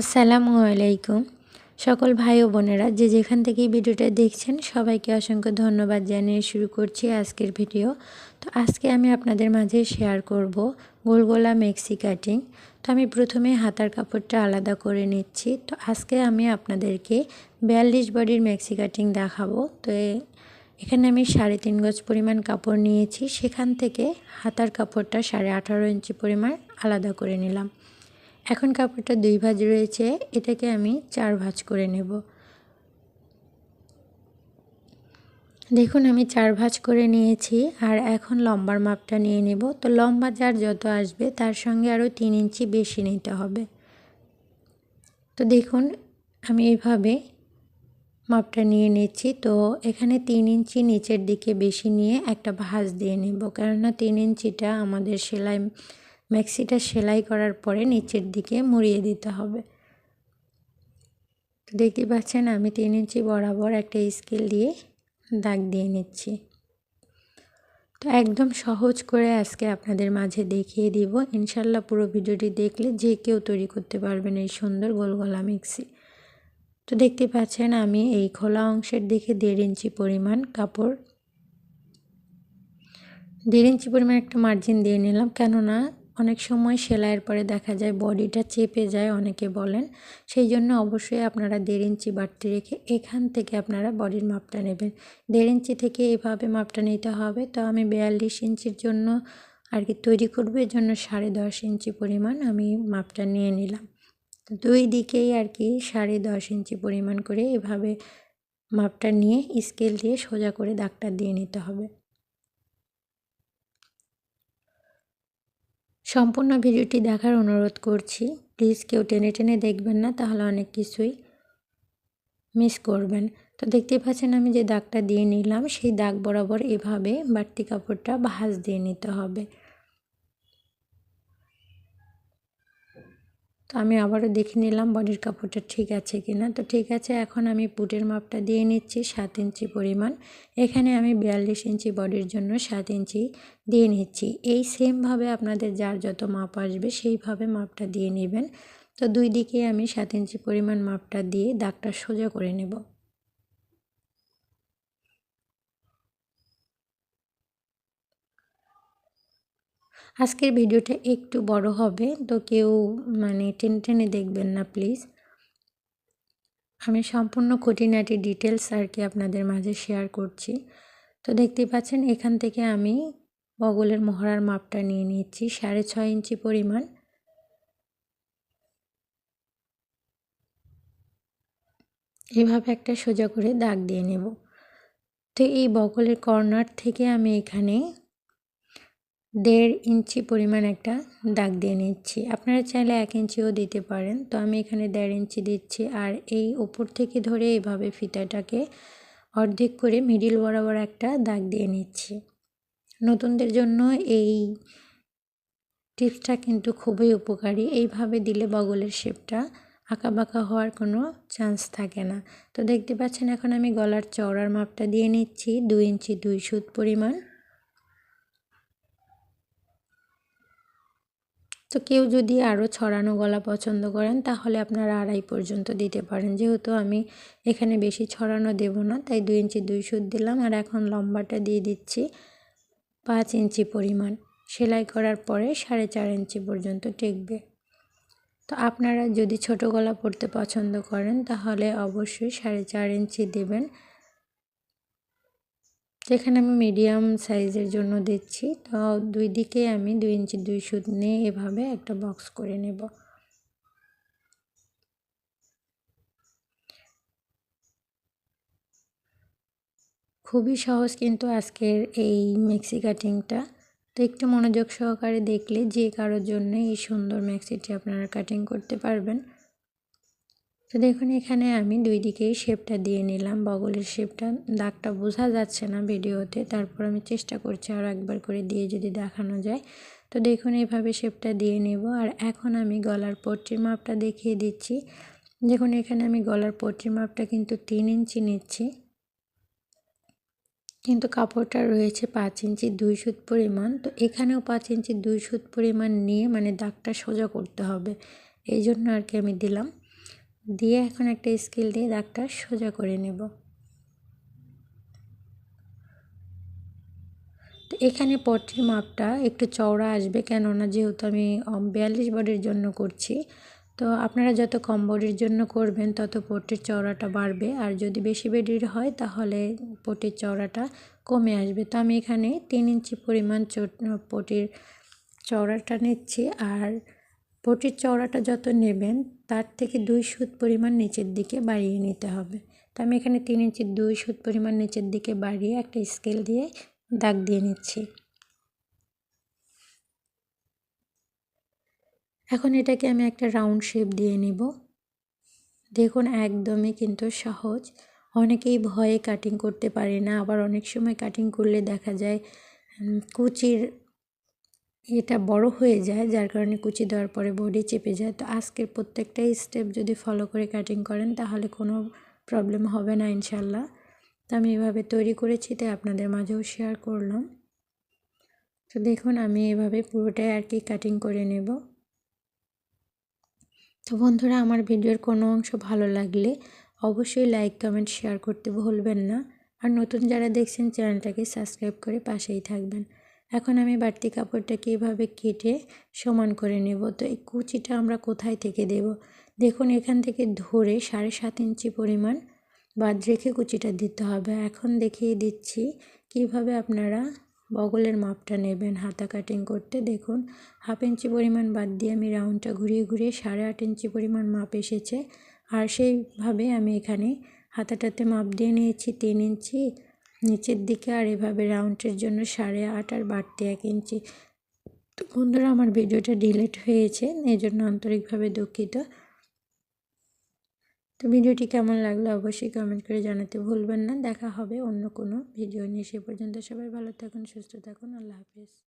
আসসালামু আলাইকুম। সকল ভাই ও বোনেরা যে যেখান থেকে ভিডিওটা দেখছেন, সবাইকে অসংখ্য ধন্যবাদ জানিয়ে শুরু করছি আজকের ভিডিও। তো আজকে আমি আপনাদের মাঝে শেয়ার করব গোলগোলা মেক্সি কাটিং তো আমি প্রথমে হাতার কাপড়টা আলাদা করে নিচ্ছি। তো আজকে আমি আপনাদেরকে বিয়াল্লিশ বডির মেক্সি কাটিং দেখাবো। তো এখানে আমি সাড়ে তিন গজ পরিমাণ কাপড় নিয়েছি। সেখান থেকে হাতার কাপড়টা সাড়ে আঠারো ইঞ্চি পরিমাণ আলাদা করে নিলাম। এখন কাপড়টা দুই ভাজ রয়েছে, এটাকে আমি চার ভাজ করে নেব। দেখুন, আমি চার ভাজ করে নিয়েছি, আর এখন লম্বার মাপটা নিয়ে নেব। তো লম্বা যার যত আসবে, তার সঙ্গে আরও তিন ইঞ্চি বেশি নিতে হবে। তো দেখুন, আমি এইভাবে মাপটা নিয়ে নিচ্ছি। তো এখানে তিন ইঞ্চি নিচের দিকে বেশি নিয়ে একটা ভাঁজ দিয়ে নেব, কেননা তিন ইঞ্চিটা আমাদের সেলাই ম্যাক্সিটা সেলাই করার পরে নিচের দিকে মুড়িয়ে দিতে হবে। তো দেখতে পাচ্ছেন আমি তিন ইঞ্চি বরাবর একটা স্কেল দিয়ে দাগ দিয়ে নিচ্ছি। তো একদম সহজ করে আজকে আপনাদের মাঝে দেখিয়ে দিব। ইনশাল্লাহ পুরো ভিডিওটি দেখলে যে কেউ তৈরি করতে পারবেন এই সুন্দর গোলগলা মিক্সি। তো দেখতে পাচ্ছেন আমি এই খোলা অংশের দিকে দেড় ইঞ্চি পরিমাণ কাপড় দেড় ইঞ্চি পরিমাণ একটা মার্জিন দিয়ে নিলাম। কেননা অনেক সময় সেলাইয়ের পরে দেখা যায় বডিটা চেপে যায় অনেকে বলেন। সেই জন্য অবশ্যই আপনারা দেড় ইঞ্চি বাড়তি রেখে এখান থেকে আপনারা বডির মাপটা নেবেন। দেড় ইঞ্চি থেকে এভাবে মাপটা নিতে হবে। তো আমি বিয়াল্লিশ ইঞ্চির জন্য আর কি তৈরি করব, এর জন্য সাড়ে দশ ইঞ্চি পরিমাণ আমি মাপটা নিয়ে নিলাম। দুই দিকেই আর কি সাড়ে দশ ইঞ্চি পরিমাণ করে এভাবে মাপটা নিয়ে স্কেল দিয়ে সোজা করে দাগটা দিয়ে নিতে হবে। সম্পূর্ণ ভিডিওটি দেখার অনুরোধ করছি। প্লিজ কেউ টেনে টেনে দেখবেন না, তাহলে অনেক কিছুই মিস করবেন। তো দেখতে পাচ্ছেন আমি যে দাগটা দিয়ে নিলাম, সেই দাগ বরাবর এভাবে বাড়তি কাপড়টা ভাঁজ দিয়ে নিতে হবে। তো আমি আবারও দেখে নিলাম বডির কাপড়টা ঠিক আছে কি না তো ঠিক আছে, এখন আমি পুটের মাপটা দিয়ে নিচ্ছি সাত ইঞ্চি পরিমাণ। এখানে আমি বিয়াল্লিশ ইঞ্চি বডির জন্য সাত ইঞ্চি দিয়ে নিচ্ছি। এই সেমভাবে আপনাদের যার যত মাপ আসবে সেইভাবে মাপটা দিয়ে নেবেন। তো দুই দিকে আমি সাত ইঞ্চি পরিমাণ মাপটা দিয়ে দাগটা সোজা করে নেব। আজকের ভিডিওটা একটু বড় হবে, তো কেউ মানে টেনে টেনে দেখবেন না প্লিজ আমি সম্পূর্ণ খুঁটিনাটি ডিটেলস আর কি আপনাদের মাঝে শেয়ার করছি। তো দেখতেই পাচ্ছেন, এখান থেকে আমি বগলের মহড়ার মাপটা নিয়ে নিচ্ছি, সাড়ে ছয় ইঞ্চি পরিমাণ। এভাবে একটা সোজা করে দাগ দিয়ে নেব। তো এই বগলের কর্নার থেকে আমি এখানে দেড় ইঞ্চি পরিমাণ একটা দাগ দিয়ে নিচ্ছি। আপনারা চাইলে এক ইঞ্চিও দিতে পারেন। তো আমি এখানে দেড় ইঞ্চি দিচ্ছি আর এই ওপর থেকে ধরে এভাবে ফিতাটাকে অর্ধেক করে মিডিল বরাবর একটা দাগ দিয়ে নিচ্ছি। নতুনদের জন্য এই টিপসটা কিন্তু খুবই উপকারী। এইভাবে দিলে বগলের শেপটা আঁকা বাঁকা হওয়ার কোনো চান্স থাকে না। তো দেখতে পাচ্ছেন এখন আমি গলার চওড়ার মাপটা দিয়ে নিচ্ছি। দুই ইঞ্চি দুই সুত পরিমাণ। তো কেউ যদি আরও ছড়ানো গলা পছন্দ করেন, তাহলে আপনারা আড়াই পর্যন্ত দিতে পারেন। যেহেতু আমি এখানে বেশি ছড়ানো দেব না, তাই দুই ইঞ্চি দুই সুদ দিলাম আর এখন লম্বাটা দিয়ে দিচ্ছি পাঁচ ইঞ্চি পরিমাণ। সেলাই করার পরে সাড়ে চার ইঞ্চি পর্যন্ত টেকবে। তো আপনারা যদি ছোট গলা পরতে পছন্দ করেন, তাহলে অবশ্যই সাড়ে চার ইঞ্চি দেবেন। যেখানে আমি মিডিয়াম সাইজের জন্য দিচ্ছি, তো দুই দিকে আমি দুই ইঞ্চি দুই সুত নিয়ে এভাবে একটা বক্স করে নেব। খুবই সহজ কিন্তু আজকের এই মেক্সি কাটিংটা তো একটু মনোযোগ সহকারে দেখলে যে কারোর জন্য এই সুন্দর ম্যাক্সিটি আপনারা কাটিং করতে পারবেন। তো দেখুন, এখানে আমি দুই দিকেই শেপটা দিয়ে নিলাম। বগলের শেপটা, দাগটা বোঝা যাচ্ছে না ভিডিওতে। তারপর আমি চেষ্টা করছি আর একবার করে দিয়ে যদি দেখানো যায়। তো দেখুন এইভাবে শেপটা দিয়ে নেব। আর এখন আমি গলার পট্টির মাপটা দেখিয়ে দিচ্ছি। দেখুন, এখানে আমি গলার পট্টির মাপটা কিন্তু তিন ইঞ্চি নিচ্ছি। কিন্তু কাপড়টা রয়েছে পাঁচ ইঞ্চি দুই সুত পরিমাণ। তো এখানেও পাঁচ ইঞ্চি দুই সুত পরিমাণ নিয়ে মানে দাগটা সোজা করতে হবে। এই জন্য আর কি আমি দিলাম। দিয়ে এখন একটা স্কেল দিয়ে দাগটা সোজা করে নেব। তো এখানে পট্টির মাপটা একটু চওড়া আসবে কেননা যেহেতু আমি বিয়াল্লিশ বডির জন্য করছি। তো আপনারা যত কম বডির জন্য করবেন তত পট্টির চওড়াটা বাড়বে। আর যদি বেশি বেডির হয় তাহলে পটির চওড়াটা কমে আসবে। তো আমি এখানে তিন ইঞ্চি পরিমাণ পটির চওড়াটা নিচ্ছি। আর পটির চওড়াটা যত নেবেন, তার থেকে দুই সুত পরিমাণ নিচের দিকে বাড়িয়ে নিতে হবে। তো আমি এখানে তিন ইঞ্চি দুই সুত পরিমাণ নিচের দিকে বাড়িয়ে একটা স্কেল দিয়ে দাগ দিয়ে নিচ্ছি। এখন এটাকে আমি একটা রাউন্ড শেপ দিয়ে নিব। দেখুন, একদমই কিন্তু সহজ। অনেকেই ভয়ে কাটিং করতে পারে না, আবার অনেক সময় কাটিং করলে দেখা যায় কুচির এটা বড় হয়ে যায়, যার কারণে কুচি দেওয়ার পরে বডি চেপে যায়। তো আজকের প্রত্যেকটাই স্টেপ যদি ফলো করে কাটিং করেন, তাহলে কোনো প্রবলেম হবে না ইনশাল্লাহ তো আমি এভাবে তৈরি করেছি, তাই আপনাদের মাঝেও শেয়ার করলাম। তো দেখুন, আমি এভাবে পুরোটাই আর কি কাটিং করে নেব। তো বন্ধুরা, আমার ভিডিওর কোনো অংশ ভালো লাগলে অবশ্যই লাইক কমেন্ট শেয়ার করতে ভুলবেন না। আর নতুন যারা দেখছেন, চ্যানেলটাকে সাবস্ক্রাইব করে পাশেই থাকবেন। এখন আমি বাড়তি কাপড়টাকে এভাবে কেটে সমান করে নেব। তো এই কুচিটা আমরা কোথায় থেকে দেব? দেখুন, এখান থেকে ধরে সাড়ে সাত ইঞ্চি পরিমাণ বাদ রেখে কুচিটা দিতে হবে। এখন দেখিয়ে দিচ্ছি কীভাবে আপনারা বগলের মাপটা নেবেন হাতা কাটিং করতে। দেখুন, হাফ ইঞ্চি পরিমাণ বাদ দিয়ে আমি রাউন্ডটা ঘুরিয়ে ঘুরিয়ে সাড়ে আট ইঞ্চি পরিমাণ মাপ এসেছে। আর সেইভাবে আমি এখানে হাতাটাতে মাপ দিয়ে নিয়েছি তিন ইঞ্চি। নিচের দিকে আর এভাবে রাউন্ডের জন্য সাড়ে আট আর বাড়তি এক ইঞ্চি। তো বন্ধুরা, আমার ভিডিওটা ডিলেট হয়েছে, এই জন্য আন্তরিকভাবে দুঃখিত। তো ভিডিওটি কেমন লাগল অবশ্যই কমেন্ট করে জানাতে ভুলবেন না। দেখা হবে অন্য কোনো ভিডিও নিয়ে। সে পর্যন্ত সবাই ভালো থাকুন, সুস্থ থাকুন। আল্লাহ হাফিজ।